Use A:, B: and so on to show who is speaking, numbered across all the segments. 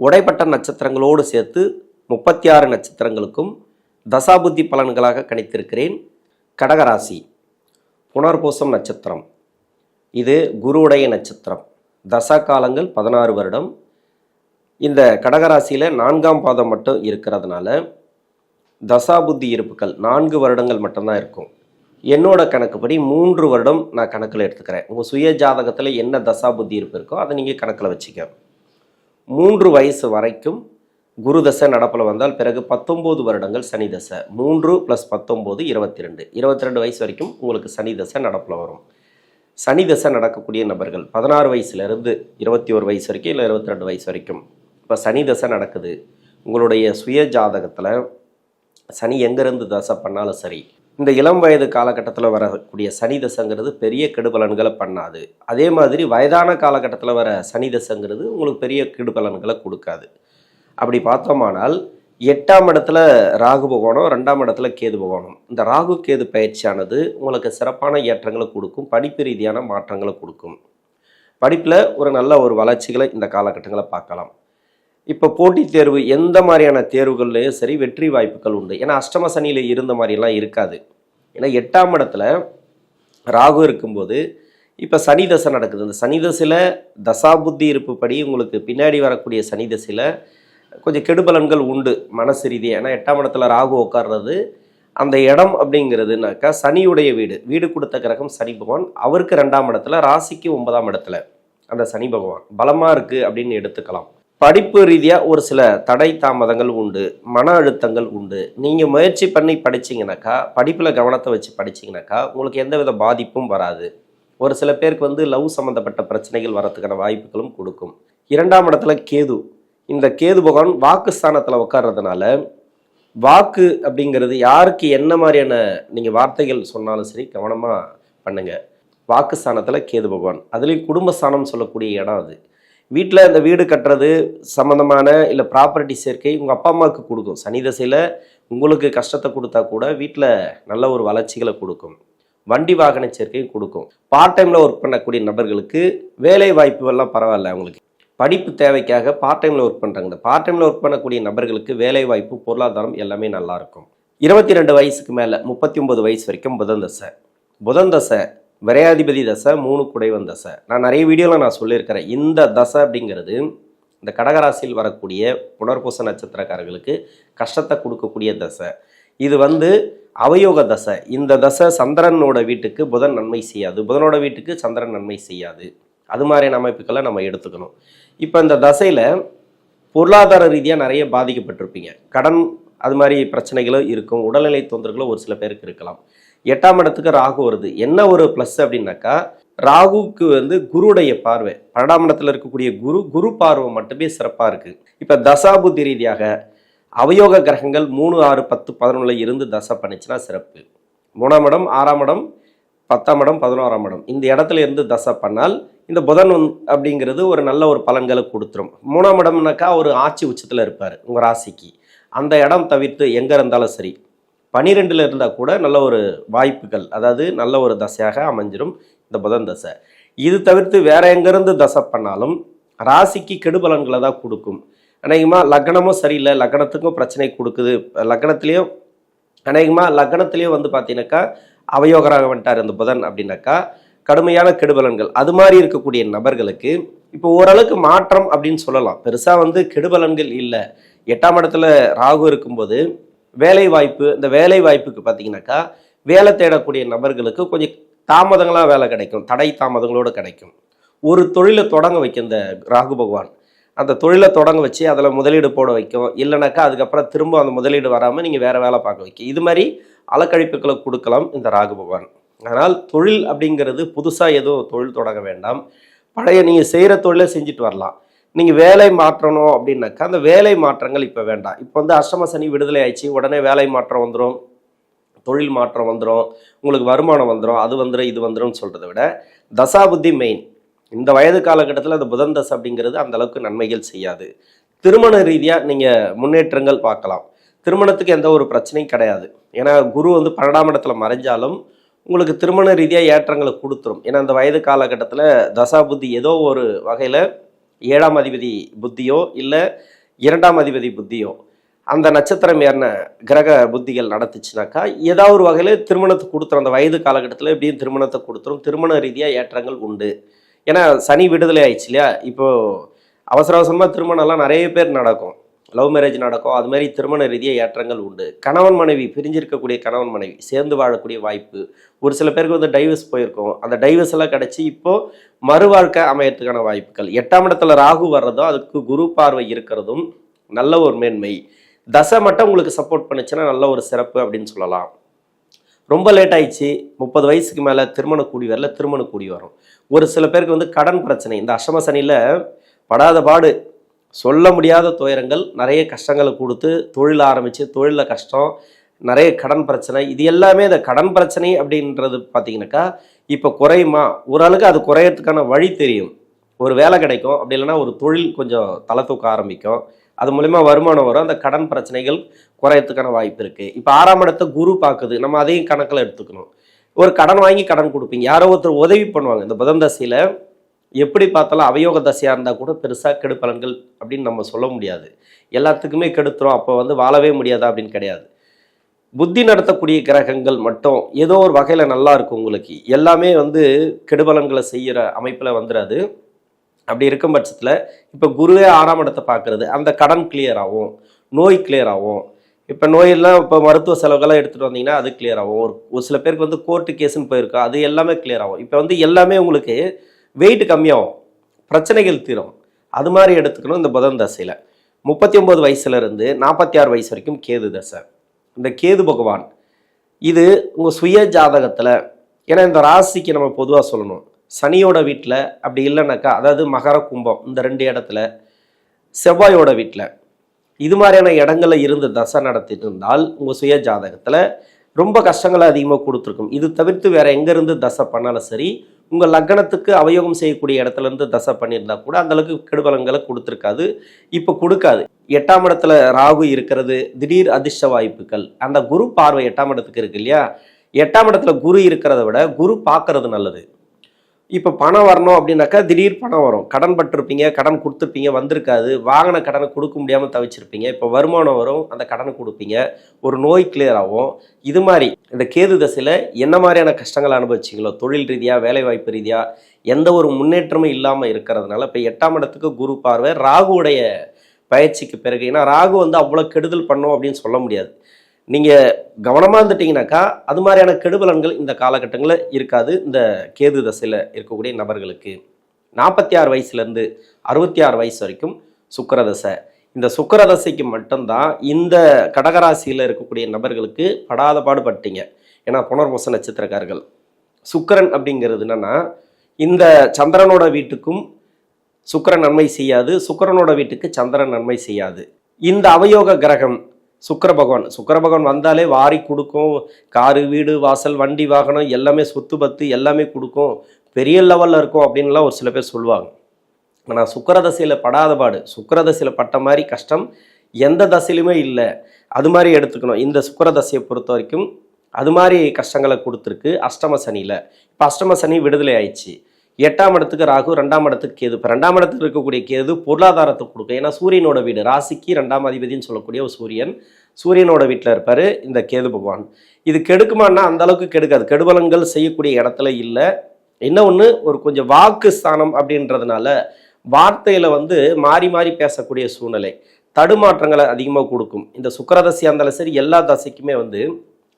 A: உடைப்பட்ட நட்சத்திரங்களோடு சேர்த்து முப்பத்தி ஆறு நட்சத்திரங்களுக்கும் தசாபுத்தி பலன்களாக கணித்திருக்கிறேன். கடகராசி புனர்பூசம் நட்சத்திரம். இது குருவுடைய நட்சத்திரம். தசா காலங்கள் பதினாறு வருடம். இந்த கடகராசியில் நான்காம் பாதம் மட்டும் இருக்கிறதுனால தசாபுத்தி இருப்புகள் நான்கு வருடங்கள் மட்டும்தான் இருக்கும். என்னோட கணக்குப்படி மூன்று வருடம் நான் கணக்கில் எடுத்துக்கிறேன். உங்கள் சுய ஜாதகத்தில் என்ன தசாபுத்தி இருப்பு இருக்கோ அதை நீங்கள் கணக்கில் வச்சுக்க மூன்று வயசு வரைக்கும் குரு தசை நடப்பில் வந்தால் பிறகு பத்தொம்போது வருடங்கள் சனி தசை. மூன்று ப்ளஸ் பத்தொம்போது இருபத்தி ரெண்டு இருபத்தி ரெண்டு வயசு வரைக்கும் உங்களுக்கு சனி தசை நடப்பில் வரும். சனி தசை நடக்கக்கூடிய நபர்கள் பதினாறு வயசுலேருந்து இருபத்தி ஒரு வயசு வரைக்கும் இல்லை இருபத்தி ரெண்டு வயசு வரைக்கும். இப்போ சனி தசை நடக்குது. உங்களுடைய சுய ஜாதகத்தில் சனி எங்கேருந்து தசை பண்ணாலும் சரி இந்த இளம் வயது காலகட்டத்தில் வரக்கூடிய சனி தசைங்கிறது பெரிய கெடுபலன்களை பண்ணாது. அதே மாதிரி வயதான காலகட்டத்தில் வர சனி தசைங்கிறது உங்களுக்கு பெரிய கெடுபலன்களை கொடுக்காது. அப்படி பார்த்தோமானால் எட்டாம் இடத்துல ராகு பகவானும் ரெண்டாம் இடத்துல கேது பகவானும் இந்த ராகு கேது பயிற்சியானது உங்களுக்கு சிறப்பான ஏற்றங்களை கொடுக்கும் படிப்பு ரீதியான மாற்றங்களை கொடுக்கும். படிப்பில் ஒரு நல்ல ஒரு வளர்ச்சிகளை இந்த காலகட்டங்களை பார்க்கலாம். இப்போ போட்டித் தேர்வு எந்த மாதிரியான தேர்வுகள்லையும் சரி வெற்றி வாய்ப்புகள் உண்டு. ஏன்னா அஷ்டம சனியில் இருந்த மாதிரிலாம் இருக்காது. ஏன்னா எட்டாம் இடத்துல ராகு இருக்கும்போது இப்போ சனி தசை நடக்குது. இந்த சனி தசையில் தசாபுத்தி இருப்புப்படி உங்களுக்கு பின்னாடி வரக்கூடிய சனி தசையில் கொஞ்சம் கெடுபலன்கள் உண்டு மனசு ரீதியாக ஏன்னா எட்டாம் இடத்துல ராகு உட்கார்றது அந்த இடம் அப்படிங்கிறதுனாக்கா சனியுடைய வீடு. வீடு கொடுத்த கிரகம் சனி பகவான். அவருக்கு ரெண்டாம் இடத்துல ராசிக்கு ஒன்பதாம் இடத்துல அந்த சனி பகவான். பலமாக இருக்குது அப்படின்னு எடுத்துக்கலாம். படிப்பு ரீதியாக ஒரு சில தடை தாமதங்கள் உண்டு மன அழுத்தங்கள் உண்டு. நீங்கள் முயற்சி பண்ணி படிச்சிங்கனாக்கா படிப்பில் கவனத்தை வச்சு படிச்சிங்கனாக்கா உங்களுக்கு எந்தவித பாதிப்பும் வராது. ஒரு சில பேருக்கு வந்து லவ் சம்மந்தப்பட்ட பிரச்சனைகள் வரத்துக்கான வாய்ப்புகளும் கொடுக்கும். இரண்டாம் இடத்துல கேது. இந்த கேது பகவான் வாக்கு ஸ்தானத்தில் உட்கார்றதுனால வாக்கு அப்படிங்கிறது யாருக்கு என்ன மாதிரியான நீங்கள் வார்த்தைகள் சொன்னாலும் சரி கவனமாக பண்ணுங்கள் வாக்கு ஸ்தானத்தில் கேது பகவான். அதுலேயும் குடும்பஸ்தானம் சொல்லக்கூடிய இடம் அது. வீட்டில் இந்த வீடு கட்டுறது சம்மந்தமான இல்லை ப்ராப்பர்ட்டி சேர்க்கை உங்கள் அப்பா அம்மாவுக்கு கொடுக்கும். சனி தசையில் உங்களுக்கு கஷ்டத்தை கொடுத்தா கூட வீட்டில் நல்ல ஒரு வளர்ச்சிகளை கொடுக்கும். வண்டி வாகன சேர்க்கையும் கொடுக்கும். பார்ட் டைமில் ஒர்க் பண்ணக்கூடிய நபர்களுக்கு வேலை வாய்ப்புகள்லாம் பரவாயில்ல அவங்களுக்கு. படிப்பு தேவைக்காக பார்ட் டைமில் ஒர்க் பண்ணுறாங்க இந்த பார்ட் டைமில் ஒர்க் பண்ணக்கூடிய நபர்களுக்கு வேலை வாய்ப்பு பொருளாதாரம் எல்லாமே நல்லாயிருக்கும் இருபத்தி ரெண்டு வயசுக்கு மேலே முப்பத்தி ஒன்பது வயசு வரைக்கும் புதன் தசை. புதன் தசை விரையாதிபதி தசை மூணு குடைவன் தசை. நான் நிறைய வீடியோவில் நான் சொல்லியிருக்கிறேன். இந்த தசை அப்படிங்கிறது இந்த கடகராசியில் வரக்கூடிய புனர்பூச நட்சத்திரக்காரர்களுக்கு கஷ்டத்தை கொடுக்கக்கூடிய தசை. இது வந்து அவயோக தசை. இந்த தசை சந்திரனோட வீட்டுக்கு புதன் நன்மை செய்யாது. புதனோட வீட்டுக்கு சந்திரன் நன்மை செய்யாது. அது மாதிரியான அமைப்புகளை நம்ம எடுத்துக்கணும். இப்போ இந்த தசையில் பொருளாதார ரீதியாக நிறைய பாதிக்கப்பட்டிருப்பீங்க. கடன் அது மாதிரி பிரச்சனைகளும் இருக்கும். உடல்நிலை தொந்தரவுகளும் ஒரு சில பேருக்கு இருக்கலாம். எட்டாம் இடத்துக்கு ராகு வருது. என்ன ஒரு ப்ளஸ் அப்படின்னாக்கா ராகுவுக்கு வந்து குருடைய பார்வை பன்னெண்டாம் இடத்துல இருக்கக்கூடிய குரு குரு பார்வை மட்டுமே சிறப்பாக இருக்குது இப்போ தசாபுத்தி ரீதியாக அவயோக கிரகங்கள் மூணு ஆறு பத்து பதினொன்றில் இருந்து தசை பண்ணிச்சுன்னா சிறப்பு. மூணாம் இடம் ஆறாம் இடம் பத்தாம் இடம் பதினோராம் இடம். இந்த இடத்துல இருந்து தசை பண்ணால் இந்த புதன் அப்படிங்கிறது ஒரு நல்ல ஒரு பலன்களை கொடுத்துரும். மூணாம் இடம்னாக்கா ஒரு ஆட்சி உச்சத்தில் இருப்பார் உங்கள் ராசிக்கு. அந்த இடம் தவிர்த்து எங்கே இருந்தாலும் சரி பனிரெண்டில் இருந்தால் கூட நல்ல ஒரு வாய்ப்புகள் அதாவது நல்ல ஒரு தசையாக அமைஞ்சிடும் இந்த புதன் தசை. இது தவிர்த்து வேற எங்கேருந்து தசை பண்ணாலும் ராசிக்கு கெடுபலன்களை தான் கொடுக்கும். அநேகமாக லக்னமும் சரியில்லை லக்னத்துக்கும் பிரச்சனை கொடுக்குது. லக்னத்துலேயும் அநேகமாக லக்னத்திலேயும் வந்து பார்த்தீங்கன்னாக்கா அவயோகராக வந்துட்டார் இந்த புதன் அப்படின்னாக்கா கடுமையான கெடுபலன்கள் அது மாதிரி இருக்கக்கூடிய நபர்களுக்கு இப்போ ஓரளவுக்கு மாற்றம் அப்படின்னு சொல்லலாம். பெருசாக வந்து கெடுபலன்கள் இல்லை. எட்டாம் இடத்துல ராகு இருக்கும்போது வேலை வாய்ப்பு இந்த வேலை வாய்ப்புக்கு பார்த்தீங்கன்னாக்கா வேலை தேடக்கூடிய நபர்களுக்கு கொஞ்சம் தாமதங்களாக வேலை கிடைக்கும் தடை தாமதங்களோடு கிடைக்கும். ஒரு தொழிலை தொடங்க வைக்கும் இந்த ராகு பகவான். அந்த தொழிலை தொடங்க வச்சு அதில் முதலீடு போட வைக்கும். இல்லைனாக்கா அதுக்கப்புறம் திரும்ப அந்த முதலீடு வராமல் நீங்கள் வேறு வேலை பார்க்க வைக்கும். இது மாதிரி அலக்கழிப்புகளை கொடுக்கலாம் இந்த ராகு பகவான். அதனால் தொழில் அப்படிங்கிறது புதுசாக எதுவும் தொழில் தொடங்க வேண்டாம். பழைய நீங்கள் செய்கிற தொழிலை செஞ்சுட்டு வரலாம். நீங்கள் வேலை மாற்றணும் அப்படின்னாக்கா அந்த வேலை மாற்றங்கள் இப்போ வேண்டாம். இப்போ வந்து அஷ்டம சனி விடுதலை ஆயிடுச்சு உடனே வேலை மாற்றம் வந்துடும் தொழில் மாற்றம் வந்துடும் உங்களுக்கு வருமானம் வந்துடும் அது வந்துடும் இது வந்துடும் சொல்கிறத விட தசாபுத்தி மெயின் இந்த வயது காலகட்டத்தில் அந்த புதன் தசை அப்படிங்கிறது அந்த அளவுக்கு நன்மைகள் செய்யாது. திருமண ரீதியாக நீங்கள் முன்னேற்றங்கள் பார்க்கலாம். திருமணத்துக்கு எந்த ஒரு பிரச்சனையும் கிடையாது. ஏன்னா குரு வந்து பன்னெண்டாம் இடத்துல மறைஞ்சாலும் உங்களுக்கு திருமண ரீதியாக ஏற்றங்களை கொடுத்துரும். ஏன்னா அந்த வயது காலகட்டத்தில் தசாபுத்தி ஏதோ ஒரு வகையில் ஏழாம் அதிபதி புத்தியோ இல்லை இரண்டாம் அதிபதி புத்தியோ? அந்த நட்சத்திரம் ஏறின கிரக புத்திகள் நடத்துச்சுனாக்கா ஏதாவது ஒரு வகையில் திருமணத்தை கொடுத்துரும். அந்த வயது காலகட்டத்தில் எப்படியும் திருமணத்தை கொடுத்துரும். திருமண ரீதியாக ஏற்றங்கள் உண்டு. ஏன்னா சனி விடுதலை ஆயிடுச்சு இல்லையா? இப்போது அவசர அவசரமாக திருமணம்லாம் நிறைய பேர் நடக்கும். லவ் மேரேஜ் நடக்கும் அது மாதிரி திருமண ரீதியாக ஏற்றங்கள் உண்டு. கணவன் மனைவி பிரிஞ்சிருக்கக்கூடிய கணவன் மனைவி சேர்ந்து வாழக்கூடிய வாய்ப்பு. ஒரு சில பேருக்கு வந்து டைவர்ஸ் போயிருக்கோம். அந்த டைவர்ஸ் எல்லாம் கிடச்சி இப்போது மறுவாழ்க்கை அமையறதுக்கான வாய்ப்புகள். எட்டாம் இடத்துல ராகு வர்றதும் அதுக்கு குரு பார்வை இருக்கிறதும் நல்ல ஒரு மேன்மை. தசை மட்டும் உங்களுக்கு சப்போர்ட் பண்ணுச்சுன்னா நல்ல ஒரு சிறப்பு அப்படின்னு சொல்லலாம். ரொம்ப லேட் ஆயிடுச்சு. முப்பது வயசுக்கு மேலே திருமண கூடி வரல திருமண கூடி வரும். ஒரு சில பேருக்கு வந்து கடன் பிரச்சனை. இந்த அஷ்டம சனியில் படாத பாடு. சொல்ல முடியாத துயரங்கள் நிறைய கஷ்டங்களை கொடுத்து தொழில் ஆரம்பித்து தொழிலில் கஷ்டம் நிறைய கடன் பிரச்சனை இது எல்லாமே இந்த கடன் பிரச்சனை அப்படின்றது பார்த்தீங்கன்னாக்கா இப்போ குறையுமா? ஓரளவுக்கு அது குறையறதுக்கான வழி தெரியும். ஒரு வேலை கிடைக்கும் அப்படி இல்லைன்னா ஒரு தொழில் கொஞ்சம் தலை தூக்க ஆரம்பிக்கும். அது மூலயமா வருமானம் வரும் அந்த கடன் பிரச்சனைகள் குறையறதுக்கான வாய்ப்பு இருக்குது இப்போ ஆறாம் இடத்தை குரு பார்க்குது நம்ம அதையும் கணக்கில் எடுத்துக்கணும். ஒரு கடன் வாங்கி கடன் கொடுப்பீங்க. யாரோ ஒருத்தர் உதவி பண்ணுவாங்க. இந்த புதன் தசையில் எப்படி பார்த்தாலும் அவயோக தசையாக இருந்தால் கூட பெருசாக கெடு பலன்கள் அப்படின்னு நம்ம சொல்ல முடியாது. எல்லாத்துக்குமே கெடுத்துரும். அப்போ வந்து வாழவே முடியாதா அப்படின்னு கிடையாது. புத்தி நடத்தக்கூடிய கிரகங்கள் மட்டும் ஏதோ ஒரு வகையில் நல்லா இருக்கும் உங்களுக்கு. எல்லாமே வந்து கெடுபலன்களை செய்கிற அமைப்பில் வந்துடாது அப்படி இருக்கும் பட்சத்தில் இப்போ குருவே ஆறாம் இடத்தை பார்க்குறது. அந்த கடன் கிளியர் ஆகும். நோய் கிளியர் ஆகும். இப்போ நோயெல்லாம் இப்போ மருத்துவ செலவுகள்லாம் எடுத்துகிட்டு வந்தீங்கன்னா அது கிளியர் ஆகும். ஒரு ஒரு சில பேருக்கு வந்து கோர்ட்டு கேஸுன்னு போயிருக்கோம் அது எல்லாமே கிளியர் ஆகும். இப்போ வந்து எல்லாமே உங்களுக்கு வெயிட் கம்மியாகும். பிரச்சனைகள் தீரும். அது மாதிரி எடுத்துக்கணும் இந்த புதன் தசையில். முப்பத்தி ஒம்பது வயசுலேருந்து நாற்பத்தி ஆறு வயசு வரைக்கும் கேது தசை. இந்த கேது பகவான் இது உங்கள் சுய ஜாதகத்தில் ஏன்னா இந்த ராசிக்கு நம்ம பொதுவாக சொல்லணும். சனியோட வீட்டில் அப்படி இல்லைனாக்கா அதாவது மகர கும்பம் இந்த ரெண்டு இடத்துல செவ்வாயோட வீட்டில் இது மாதிரியான இடங்களில் இருந்து தசை நடத்திட்டு இருந்தால் உங்கள் சுய ஜாதகத்தில் ரொம்ப கஷ்டங்களை அதிகமாக கொடுத்துருக்கும். இது தவிர்த்து வேறு எங்கேருந்து தசை பண்ணாலும் சரி உங்கள் லக்னத்துக்கு அவயோகம் செய்யக்கூடிய இடத்துல இருந்து தசை பண்ணியிருந்தா கூட அந்தளவுக்கு கெடுபலங்களை கொடுத்துருக்காது. இப்போ கொடுக்காது. எட்டாம் இடத்துல ராகு இருக்கிறது திடீர் அதிர்ஷ்ட வாய்ப்புகள். அந்த குரு பார்வை எட்டாம் இடத்துக்கு இருக்கு இல்லையா? எட்டாம் இடத்துல குரு இருக்கிறத விட குரு பார்க்கறது நல்லது. இப்போ பணம் வரணும் அப்படின்னாக்கா திடீர் பணம் வரும். கடன் பட்டிருப்பீங்க கடன் கொடுத்துருப்பீங்க வந்திருக்காது. வாங்கின கடனை கொடுக்க முடியாமல் தவிச்சிருப்பீங்க. இப்போ வருமானம் வரும் அந்த கடனை கொடுப்பீங்க. ஒரு நோய் கிளியர் ஆகும். இது மாதிரி இந்த கேது தசையில் என்ன மாதிரியான கஷ்டங்களை அனுபவிச்சிங்களோ? தொழில் ரீதியாக வேலைவாய்ப்பு ரீதியாக எந்த ஒரு முன்னேற்றமும் இல்லாமல் இருக்கிறதுனால இப்போ எட்டாம் இடத்துக்கு குரு பார்வை ராகுவுடைய பயிற்சிக்கு பிறகு. ஏன்னா ராகு வந்து அவ்வளோ கெடுதல் பண்ணும் அப்படின்னு சொல்ல முடியாது. நீங்கள் கவனமாக இருந்துட்டீங்கன்னாக்கா அது மாதிரியான கெடுபலன்கள் இந்த காலகட்டங்களில் இருக்காது. இந்த கேது தசையில் இருக்கக்கூடிய நபர்களுக்கு. நாற்பத்தி ஆறு வயசுலேருந்து அறுபத்தி ஆறு வயசு வரைக்கும் சுக்கரதசை இந்த சுக்கரதசைக்கு மட்டும்தான் இந்த கடகராசியில் இருக்கக்கூடிய நபர்களுக்கு படாத பாடுபட்டீங்க. ஏன்னா புனர்பூச நட்சத்திரக்காரர்கள். சுக்கிரன் அப்படிங்கிறது என்னன்னா இந்த சந்திரனோட வீட்டுக்கும் சுக்கரன் நன்மை செய்யாது. சுக்கரனோட வீட்டுக்கு சந்திரன் நன்மை செய்யாது. இந்த அவயோக கிரகம் சுக்கர பகவான் சுக்கர பகவான் வந்தாலே வாரி கொடுக்கும். காரு வீடு வாசல் வண்டி வாகனம் எல்லாமே சொத்து பத்து எல்லாமே கொடுக்கும். பெரிய லெவலில் இருக்கும் அப்படின்லாம் ஒரு சில பேர் சொல்லுவாங்க. ஆனால் சுக்கர தசையில் படாத பாடு. சுக்கர தசையில் பட்ட மாதிரி கஷ்டம் எந்த தசையிலுமே இல்லை. அது மாதிரி எடுத்துக்கணும். இந்த சுக்கர தசையை பொறுத்த வரைக்கும் அது மாதிரி கஷ்டங்களை கொடுத்துருக்கு அஷ்டம சனியில். இப்போ அஷ்டம சனி விடுதலை ஆயிடுச்சு. எட்டாம் இடத்துக்கு ராகு ரெண்டாம் இடத்துக்கு கேது. இப்போ ரெண்டாம் இடத்துக்கு இருக்கக்கூடிய கேது பொருளாதாரத்தை கொடுக்கும். ஏன்னா சூரியனோட வீடு ராசிக்கு ரெண்டாம் அதிபதினு சொல்லக்கூடிய ஒரு சூரியன். சூரியனோட வீட்டில் இருப்பார் இந்த கேது பகவான். இது கெடுக்குமான்னா அந்த அளவுக்கு கெடுக்காது. கெடுபலங்கள் செய்யக்கூடிய இடத்துல இல்லை. என்ன ஒன்று ஒரு கொஞ்சம் வாக்கு ஸ்தானம் அப்படின்றதுனால வார்த்தையில் வந்து மாறி மாறி பேசக்கூடிய சூழ்நிலை. தடுமாற்றங்களை அதிகமாக கொடுக்கும். இந்த சுக்கரதசியாக இருந்தாலும் சரி எல்லா தசைக்குமே வந்து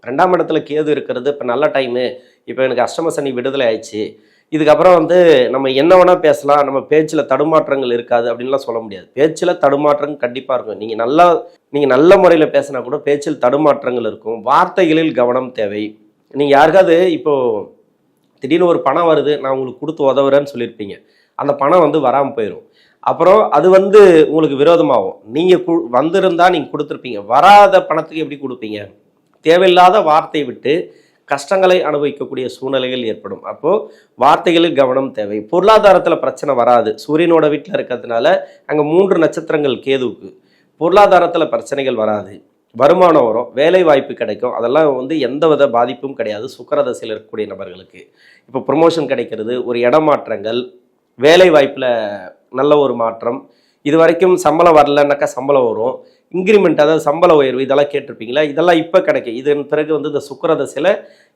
A: ரெண்டாம் இடத்துல கேது இருக்கிறது இப்போ நல்ல டைமு இப்போ எனக்கு அஷ்டம சனி விடுதலை ஆயிடுச்சு. இதுக்கப்புறம் வந்து நம்ம என்ன வேணால் பேசலாம் நம்ம பேச்சில் தடுமாற்றங்கள் இருக்காது அப்படின்லாம் சொல்ல முடியாது. பேச்சில் தடுமாற்றங்கள் கண்டிப்பாக இருக்கும். நீங்கள் நல்லா நீங்கள் நல்ல முறையில் பேசினா கூட பேச்சில் தடுமாற்றங்கள் இருக்கும். வார்த்தைகளில் கவனம் தேவை. நீங்கள் யாருக்காவது இப்போது திடீர்னு ஒரு பணம் வருது நான் உங்களுக்கு கொடுத்து உதவுறேன்னு சொல்லியிருப்பீங்க. அந்த பணம் வந்து வராமல் போயிடும் அப்புறம் அது வந்து உங்களுக்கு விரோதமாகும். நீங்கள் கு வந்திருந்தால் நீங்கள் கொடுத்துருப்பீங்க. வராத பணத்துக்கு எப்படி கொடுப்பீங்க? தேவையில்லாத வார்த்தை விட்டு கஷ்டங்களை அனுபவிக்கக்கூடிய சூழ்நிலைகள் ஏற்படும். அப்போது வார்த்தைகளில் கவனம் தேவை. பொருளாதாரத்தில் பிரச்சனை வராது. சூரியனோட வீட்டில் இருக்கிறதுனால அங்கே மூன்று நட்சத்திரங்கள் கேதுவுக்கு. பொருளாதாரத்தில் பிரச்சனைகள் வராது. வருமானம் வரும். வேலை வாய்ப்பு கிடைக்கும். அதெல்லாம் வந்து எந்த வித பாதிப்பும் கிடையாது. சுக்கரதசையில் இருக்கக்கூடிய நபர்களுக்கு. இப்போ ப்ரொமோஷன் கிடைக்கிறது. ஒரு இடமாற்றங்கள் வேலை வாய்ப்பில் நல்ல ஒரு மாற்றம். இது வரைக்கும் சம்பளம் வரலன்னாக்கா சம்பளம் வரும். இன்க்ரிமெண்ட் அதாவது சம்பள உயர்வு இதெல்லாம் கேட்டிருப்பீங்களா? இதெல்லாம் இப்போ கிடைக்கும். இதன் பிறகு வந்து இந்த சுக்கரதசையில்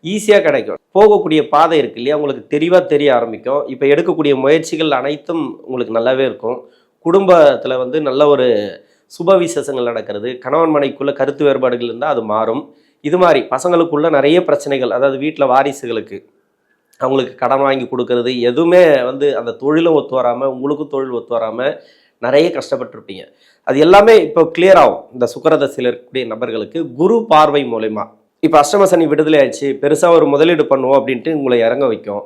A: ஈஸியாக கிடைக்கும். போகக்கூடிய பாதை இருக்கு இல்லையா? உங்களுக்கு தெளிவாக தெரிய ஆரம்பிக்கும். இப்போ எடுக்கக்கூடிய முயற்சிகள் அனைத்தும் உங்களுக்கு நல்லாவே இருக்கும். குடும்பத்தில் வந்து நல்ல ஒரு சுப விசேஷங்கள் நடக்கிறது. கணவன் மனைக்குள்ள கருத்து வேறுபாடுகள் இருந்தால் அது மாறும். இது மாதிரி பசங்களுக்குள்ள நிறைய பிரச்சனைகள் அதாவது வீட்டில் வாரிசுகளுக்கு அவங்களுக்கு கடன் வாங்கி கொடுக்கறது எதுவுமே வந்து அந்த தொழிலும் ஒத்து வராமல் உங்களுக்கும் தொழில் ஒத்து வராமல் நிறைய கஷ்டப்பட்டிருப்பீங்க. அது எல்லாமே இப்போ கிளியர் ஆகும். இந்த சுக்கரதசையில் இருக்கக்கூடிய நபர்களுக்கு குரு பார்வை மூலயமா. இப்போ அஷ்டம சனி விடுதலை ஆயிடுச்சு பெருசாக ஒரு முதலீடு பண்ணுவோம் அப்படின்ட்டு உங்களை இறங்க வைக்கும்.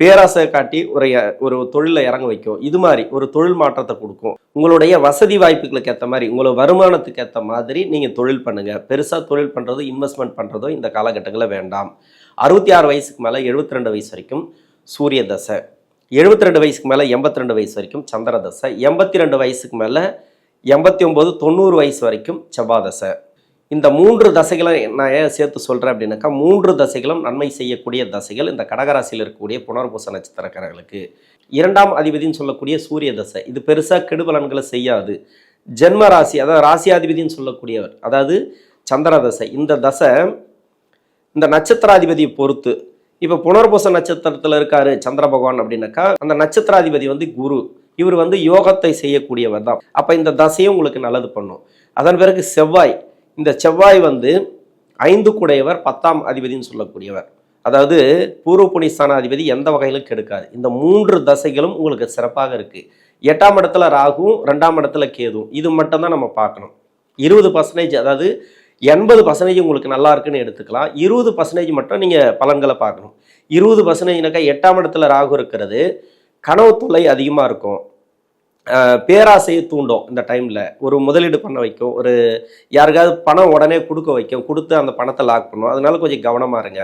A: பேராசை காட்டி ஒரு ஒரு தொழிலை இறங்க வைக்கும். இது மாதிரி ஒரு தொழில் மாற்றத்தை கொடுக்கும். உங்களுடைய வசதி வாய்ப்புகளுக்கு ஏற்ற மாதிரி உங்களோட வருமானத்துக்கு ஏற்ற மாதிரி நீங்கள் தொழில் பண்ணுங்கள் பெருசாக தொழில் பண்ணுறதோ இன்வெஸ்ட்மெண்ட் பண்ணுறதோ இந்த காலகட்டங்களில் வேண்டாம். அறுபத்தி ஆறு வயசுக்கு மேலே எழுபத்தி ரெண்டு வயசு வரைக்கும் சூரிய தசை எழுபத்தி ரெண்டு வயசுக்கு மேலே எண்பத்தி ரெண்டு வயசு வரைக்கும் சந்திர தசை எண்பத்தி ரெண்டு வயசுக்கு மேலே எண்பத்தி ஒம்பது தொண்ணூறு வயசு வரைக்கும் செவ்வாய் தசை இந்த மூன்று தசைகளை நான் ஏன் சேர்த்து சொல்கிறேன் அப்படின்னாக்கா மூன்று தசைகளும் நன்மை செய்யக்கூடிய தசைகள் இந்த கடகராசியில் இருக்கக்கூடிய புனர்பூச நட்சத்திரக்காரர்களுக்கு. இரண்டாம் அதிபதினு சொல்லக்கூடிய சூரிய தசை. இது பெருசாக கெடுபலன்களை செய்யாது. ஜென்ம ராசி அதாவது ராசியாதிபதினு சொல்லக்கூடியவர் அதாவது சந்திர தசை. இந்த தசை இந்த நட்சத்திராதிபதியை பொறுத்து இப்போ புனர்பூச நட்சத்திரத்தில் இருக்காரு சந்திர பகவான் அப்படின்னாக்கா அந்த நட்சத்திராதிபதி வந்து குரு. இவர் வந்து யோகத்தை செய்யக்கூடியவர் தான். அப்போ இந்த தசையும் உங்களுக்கு நல்லது பண்ணும். அதன் பிறகு செவ்வாய். இந்த செவ்வாய் வந்து ஐந்து குடையவர் பத்தாம் அதிபதினு சொல்லக்கூடியவர். அதாவது பூர்வ புனிஸ்தானாதிபதி எந்த வகையிலும் கெடுக்காது. இந்த மூன்று தசைகளும் உங்களுக்கு சிறப்பாக இருக்குது எட்டாம் இடத்துல ராகுவும் ரெண்டாம் இடத்துல கேதுவும். இது மட்டும் தான் நம்ம பார்க்கணும். இருபது பர்சன்டேஜ் அதாவது எண்பது பர்சன்டேஜ் உங்களுக்கு நல்லா இருக்குன்னு எடுத்துக்கலாம். இருபது பர்சன்டேஜ் மட்டும் நீங்கள் பலன்களை பார்க்கணும். இருபது பர்சன்டேஜ்னாக்கா எட்டாம் இடத்துல ராகு இருக்கிறது. கனவு தொல்லை அதிகமாக இருக்கும். பேராசையை தூண்டும் இந்த டைமில். ஒரு முதலீடு பண்ண வைக்கும். ஒரு யாருக்காவது பணம் உடனே கொடுக்க வைக்கும். கொடுத்து அந்த பணத்தை லாக் பண்ணும். அதனால கொஞ்சம் கவனமாக இருங்க.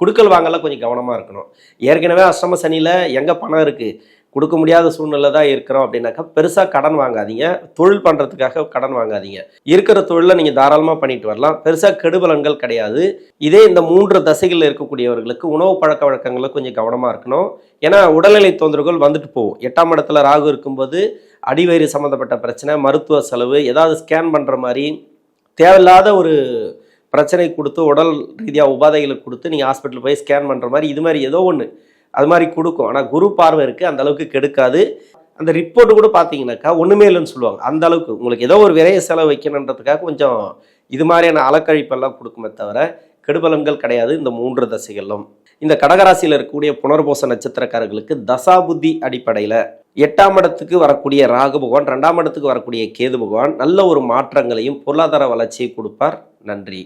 A: குடுக்கல் வாங்கலாம் கொஞ்சம் கவனமாக இருக்கணும். ஏற்கனவே அஷ்டம சனியில் எங்கே பணம் இருக்குது கொடுக்க முடியாத சூழ்நிலை தான் இருக்கிறோம் அப்படின்னாக்கா பெருசாக கடன் வாங்காதீங்க. தொழில் பண்ணுறதுக்காக கடன் வாங்காதீங்க. இருக்கிற தொழிலை நீங்கள் தாராளமாக பண்ணிட்டு வரலாம். பெருசாக கெடுபலன்கள் கிடையாது. இதே இந்த மூன்று தசைகளில் இருக்கக்கூடியவர்களுக்கு உணவு பழக்க வழக்கங்களில் கொஞ்சம் கவனமாக இருக்கணும். ஏன்னா உடல்நிலை தொந்தரவுகள் வந்துட்டு போகும். எட்டாம் இடத்துல ராகு இருக்கும்போது அடிவயிறு சம்மந்தப்பட்ட பிரச்சனை மருத்துவ செலவு ஏதாவது ஸ்கேன் பண்ணுற மாதிரி தேவையில்லாத ஒரு பிரச்சனை கொடுத்து உடல் ரீதியாக உபாதைகளை கொடுத்து நீங்கள் ஹாஸ்பிட்டல் போய் ஸ்கேன் பண்ணுற மாதிரி இது மாதிரி ஏதோ ஒன்று அது மாதிரி கொடுக்கும். ஆனால் குரு பார்வை இருக்குது அந்த அளவுக்கு கெடுக்காது. அந்த ரிப்போர்ட்டு கூட பார்த்தீங்கன்னாக்கா ஒன்றுமே இல்லைன்னு சொல்லுவாங்க. அந்த அளவுக்கு உங்களுக்கு ஏதோ ஒரு விரைய செலவு வைக்கணுன்றதுக்காக கொஞ்சம் இது மாதிரியான அலக்கழிப்பெல்லாம் கொடுக்குமே தவிர கெடுபலன்கள் கிடையாது இந்த மூன்று தசைகளும் இந்த கடகராசியில் இருக்கக்கூடிய புனர்போச நட்சத்திரக்காரர்களுக்கு தசாபுத்தி அடிப்படையில் எட்டாம் இடத்துக்கு வரக்கூடிய ராகு பகவான் ரெண்டாம் இடத்துக்கு வரக்கூடிய கேது பகவான் நல்ல ஒரு மாற்றங்களையும் பொருளாதார வளர்ச்சியை கொடுப்பார். நன்றி.